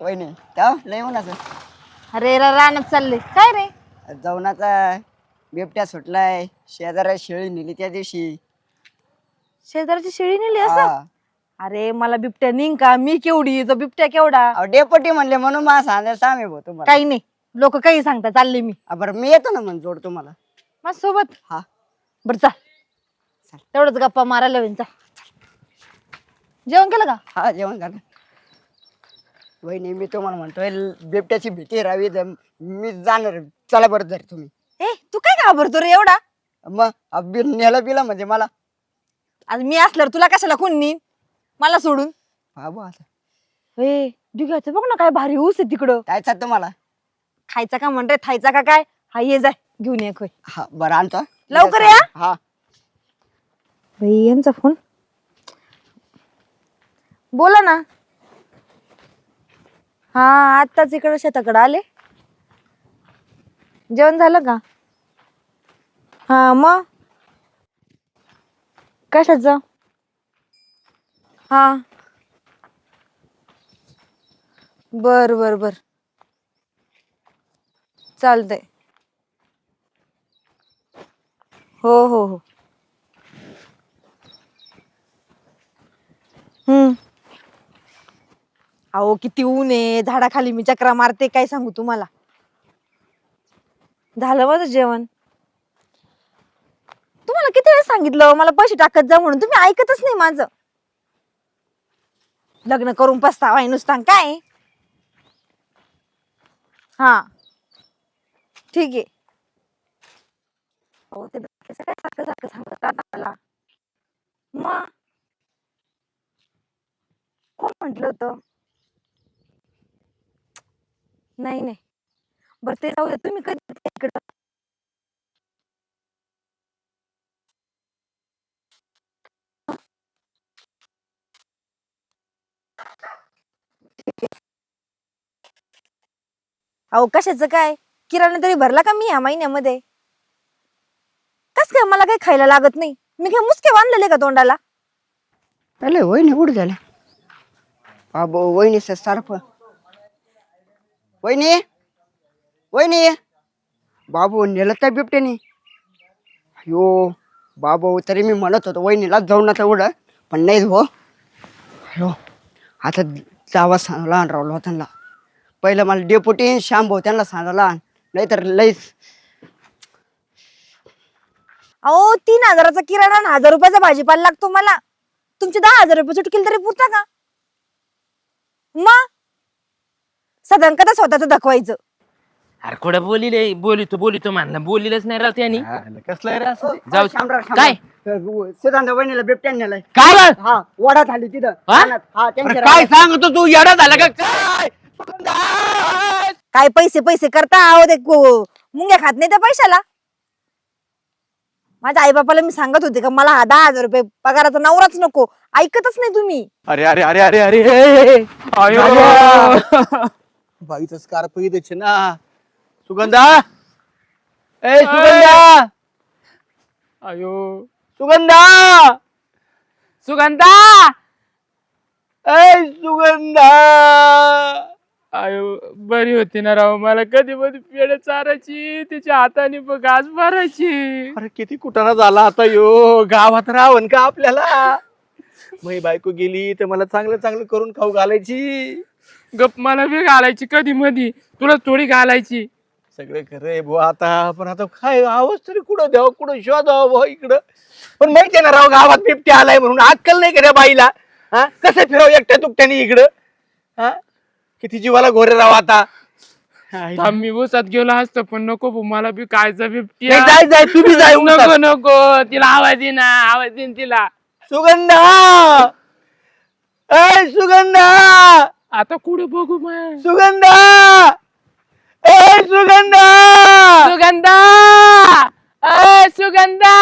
वहिनी त्या लय म्हणाचं अरे रा- रानात चालले. काय रे? जाऊन आता बिबट्या सुटलाय शेजाऱ्या शेळी नेली त्या दिवशी. शेजारची शेळी नेली असं? हा. अरे मला बिबट्या निघ का? मी केवढी? तो बिबट्या केवढा? अहो, डेपटी म्हणले म्हणून मला सांगायला सांगे भाऊ तुम्हाला. काही नाही. लोक काही सांगता चालले मी. बरं मी येतो ना मग जोड तुम्हाला. माझ सोबत हा. बर चाल. तेवढंच गप्पा मारायला होईन चाल. जेवण केलं का? हा जेवण झालं. वहिनी मी तुम्हाला म्हणतोय बिबट्याची भीती राहावी तर मी जाणार चला बरं जर तुम्ही. ए तू काय घाबरतो रे एवढा? मग अहो, बि- नेलं बिलं म्हणजे मला. आज मी असल्यावर तुला कशाला कोण नेईन? मला सोडून. हा ए दिघायचं बघ ना काय भारी ऊस आहे तिकडं. जायचं तुम्हाला खायचा का म्हणतोय खायचा का काय? हा ये जाय घेऊन ये खोय हा बरं आणतो. लवकर या. हा. बाई यांचा फोन. बोला ना. हा आत्ताच इकडे शेताकडे आले. जेवण झालं का? हा मग? कशाचं? हा. बर बर बर. चालतंय. हो हो हो. हम्म. अहो किती ऊन आहे. झाडाखाली मी चक्रा मारते काय सांगू तुम्हाला? झालं माझं जेवण. तुम्हाला किती वेळ सांगितलं मला पैसे टाकत जा म्हणून? तुम्ही ऐकतच नाही माझं. लग्न करून पस्तावा आहे नुसता काय? हा. ठीक आहे. हो ते काय सारखं सारखं सांगत मला मग? कोण म्हंटल होतं? नाही नाही. बरं ते जाऊ दे तुम्ही कधी इकडं? अहो कशाचं काय? किराणा तरी भरला का मी या महिन्यामध्ये? कस काय मला काही खायला लागत नाही? मी काय मुसके बांधलेले का तोंडाला? अरे वहिनी कुठे झाल्या बाबो वहिनी सारफ वहिनी वहिनी. बाबू नेलं त्या बिबट्याने. अयो बाबू तरी मी म्हणत होतो वहिनीलाच जाऊन ना तेवढं पण नाही हो. अयो आता जावा सांगा लहान राहुल त्यांना पहिलं मला डेपुटी श्याम भाऊ त्यांना सांगा लहान नाहीतर लईच. अहो तीन हजाराचा किराणा आणि हजार रुपयाचा भाजीपाला लागतो मला. तुमचे दहा हजार रुपये सुटकेल तरी पुरता का? मग? साधारण कदा स्वतःच दाखवायचं. अरे कुठं बोलिले? बोलितो बोलितो म्हणलं. बोलिलच नाही राव त्यांनी कसलं रे असं? जाऊ शामराव, काय? वहिनीला बिबट्याने नेलाय काय हा वडा झाली तिथं. हा? रानात. हा त्यांच्या काय रानात. सांगतो तू? येडा झाला का? काय? काय पैसे पैसे करता? अहो ते मुंग्या खात नाही त्या पैशाला. माझ्या आई बापाला मी सांगत होते का मला हा दहा हजार रुपये पगाराचा नवराच नको. ऐकतच नाही तुम्ही. अरे अरे अरे अरे अरे बाईचा स्कार्फ इथे ना. सुगंधा! ए सुगंधा! अयो. सुगंधा! सुगंधा! ए सुगंधा! अयो बरी होती ना राव. मला कधी मध्ये पेड चारायची तिच्या हाताने बघ घास भरायची. अरे किती कुटाणा झाला आता यो. गावात राहन का आपल्याला? मी बायको गेली तर मला चांगलं चांगलं करून खाऊ घालायची. गप मला बी घालायची कधी मधी. तुला थोडी घालायची. सगळं खरं आहे बुवा आता. पण आता काय आवाज तरी कुठं द्यावं कुठं शोधावं बुवा इकडं. पण माहिती आहे ना राव गावात बिबट्या आलाय म्हणून. अक्कल नाही का त्या बाईला? हा? कसं फिरव एकट्या तुकट्याने इकडं? हा? किती जीवाला घोरे राव आता. थांब, मी उसात गेलो असतो पण नको भाऊ, मला बी कायचा बी नाही, जाय जाय तू बी जाय नको उसात. नको तिला आवाज दे ना आवाज दे ना तिला. सुगंधा! ए सुगंधा! आता कुठे बघू मग? सुगंधा! ए सुगंधा! सुगंधा! अय सुगंधा!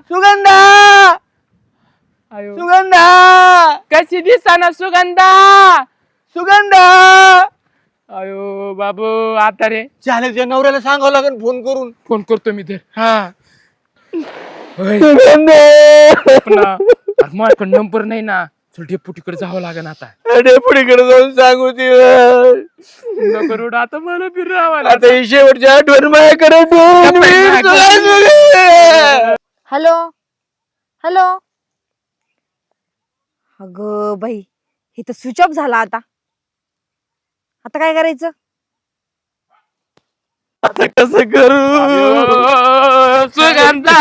सुगंधा! अयो. सुगंधा! कशी दिसाना सुगंधा? सुगंधा! अयो बाबू आता रे. चालेल नवऱ्याला सांगावं लागेल फोन करून. फोन करतो मी तर. हा. सुगंधा! माझ्याकडे नंबर नाही ना. तुला डेपुटीकडे जावं लागेल आता. डेपुटीकडे जाऊन सांगू ती नको रोड आता मला फिरावं आता ही शेवटची आठवण माझ्याकडे. हॅलो? हॅलो? अगं बाई हे तर स्विच ऑफ झाला आता. आता काय करायचं? आता कसं करू? सुगंधा.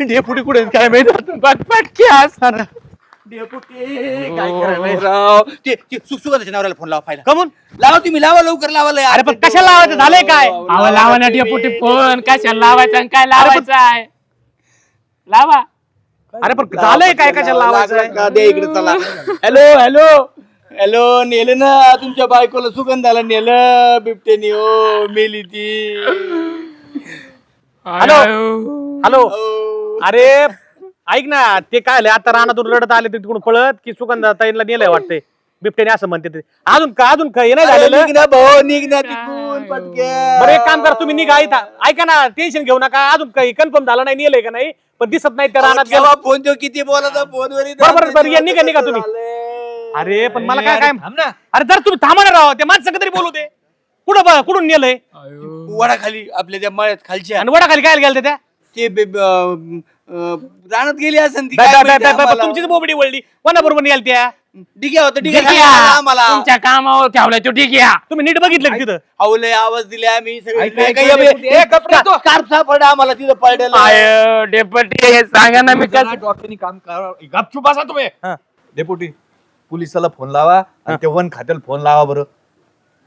डेपुटी कुठे आहेत? काय माहीत? आता. पटपटकी असणार. डेपुटी काय करायला राव ते ते सु- सुगंधाच्या नवऱ्याला फोन लावा पाहिला. कमून? लावा तुम्ही लावा लवकर लावा लय. अरे पण कशाला लावायचं? झालंय काय? अहो लावा ना डेपुटी फोन लावायचा आणि काय लावायचा आहे? लावा. अरे पण झालंय काय लावायचं? का? दे इकडे चला. Hello hello. हॅलो नेलं ना तुमच्या बायकोला सुगंधाला नेलं बिबटेनी हो मेली ती. हॅलो? हॅलो. हो. अरे ऐक ना ते काय आले आता रानातून रडत आले ते तिकडून पळत की सुगंधा ताईला नेलंय वाटतंय. बिबट्याने असं म्हणते ते. अजून का अजून काय नाही झालेलं? निघ ना भाऊ निघ ना तिकून पटक्या. बरं एक काम करा तुम्ही निघा इथं. ऐका ना टेन्शन घेऊ नका. अजून काही कन्फर्म झालं नाही नेलंय का नाही? पण दिसत नाही त्या रानात गेलं. फोन तो किती बोलत फोनवर बरं, बरं, बरं, या, निघा, निघा तुम्ही. अरे पण मला काय काय अरे जर तुम्ही थांबा ना राव. ते माणसं तरी बोलू दे. कुठं ब- कुठून नेलंय? आयो. वडा खाली आपल्या त्या मळ्यात खालच्या. आणि वडाखाली काय गेलं त्या? ते बे- ब- अं, रानात गेली असेल ती माहिती आम्हाला. तुमचीच बोबडी वळली. कोणाबरोबर नेल त्या? डिग्या होतं डिग्या. आम्हाला. तुमच्या कामावर ठेवलाय तो ठीक आहे तुम्ही नीट बघितलं का तिथं? आवले आवाज दिले आम्ही सगळे ऐक, काय- ऐक, काय- ऐक, ए, कपडे तो स्कार्फ सापडला आम्हाला तिथं पडलेलं. आय डेपुटी हे सांगा ना मी कसं डॉक्टरनी काम करा. गपचूप बसा तुम्ही. हा. डेपुटी पोलिसाला फोन लावा आणि ते वन खात्याला फोन लावा बरं.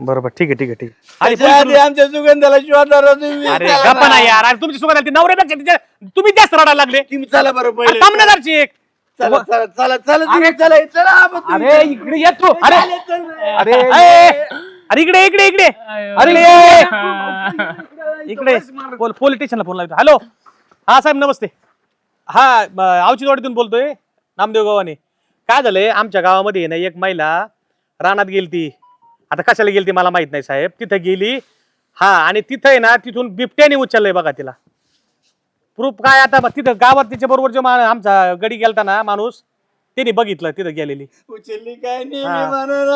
बरोबर ठीक आहे ठीक आहे ठीक आहे. त्याच्या आधी आमच्या सुगंधाला शोधणार तुम्ही अरे चला गप्पा यार अरे तुमची सुगंध नवऱ्यापेक्षा तिच्या तुम्ही जास्त रडायला लागले. तुम्ही चला बरं अरे पहिले. एक. चला चला चला चला तुम्ही चला चला आपण तुम्ही. अरे चला. इकडे ये तू. अरे चला, चला. अरे ए, अरे इकडे इकडे इकडे. अरे. इकडे. पोल पोलीस स्टेशनला फोन लावतो. हॅलो हा साहेब नमस्ते. हा आवचीवाडीतून बोलतोय. नामदेव गावाने काय झालंय? आमच्या गावामध्ये आहे ना एक महिला रानात गेलती. आता कशाला गेलती मला माहीत नाही साहेब. तिथं गेली. हा आणि तिथं आहे ना तिथून बिबट्याने उचललंय बघा तिला. प्रूफ काय आता? बघ, तिथं गावात तिच्या बरोबर जो मा- आमचा गडी गेलता ना माणूस त्याने बघितलं तिथं गेलेली. उचलली काय हा. म्हणून.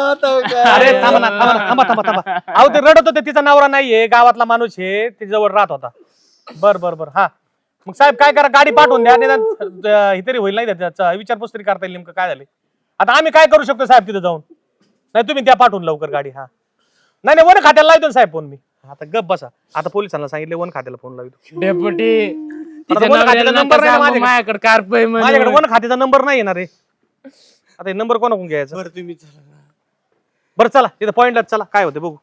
अरे थांबा ना थांबा ना थांबा थांबा थांबा. अहो ते रडत होते तिचा नवरा नाहीये गावातला माणूस आहे ते जवळ राहत होता. बर बर बर हा. मग साहेब काय करा गाडी पाठवून द्या निदान अं, हे तरी होईल नाही त्याचा विचारपूस तरी करता येईल नेमकं काय झाले. आता आम्ही काय करू शकतो साहेब तिथं जाऊन? नाही तुम्ही त्या पाठवून लवकर गाडी हा. नाही नाही वन खात्याला लावतो ना साहेब फोन मी. आता गप बसा. आता पोलिसांना सांगितले वन खात्याला फोन लावतो. तिच्या नवऱ्याला नंबर नाही सांगू, माझ्याकडे. वन खात्याचा नंबर नाही येणार रे आता हे नंबर कोणाकडून घ्यायचा? बरं तुम्ही चला. ना. बरं चला तिथं पॉईंटला चला. काय होते बघू.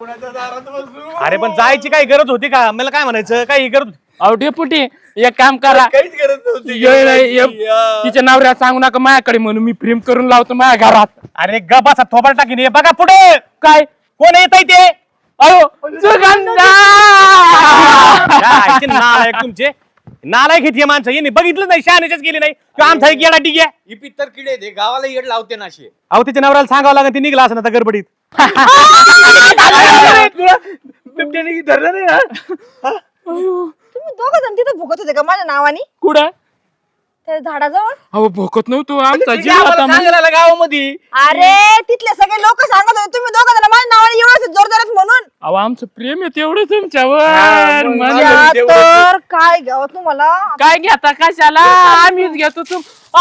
कुणाच्या दारात बसू? अरे पण जायची काही गरज होती का? मला काय म्हणायचं? काही गरज अहो डेपुटी एक काम करा. काहीच गरज नव्हती ये- ये- ये- या. तिच्या नवऱ्या सांगू नका माझ्याकडे म्हणून मी फ्रेम करून लावतो माझ्या घरात. अरे गबाचा थोबाड टाकीन. हे बघा पुढे. काय? कोण येत आहे ते अहो सुगंधा! काय ते नालायक तुमचे. नालायक घेते माणसं. यांनी बघितलं नाही शहाण्याच्याच गेली नाही. किंवा आमचा एक येडा डिग्या ही पित्तर किडे ते गावाला येड लावते ना अशी अहो त्याच्या नवऱ्याला सांगावं लागेल ते निघला असं आता गडबडीत. बिबट्याने धरलं नाही तुम्ही दोघ जण तिथं भुकत होते का माझ्या नावाने कुठं त्या झाडाजवळ अहो भोकत नव्हतो आमचा जीव म्हणजे- सांगायला गावामध्ये अरे तिथले सगळे लोक सांगत होते तुम्ही दोघ जण माझ्या नावाने एवढं जोरदारात म्हणून अहो आमचं प्रेम आहे तेवढं तुमच्यावर हा, मग म्हणजे- तर काय घ्यावं तुम्हाला काय घेता कशाला आम्हीच घेतो तुम आ!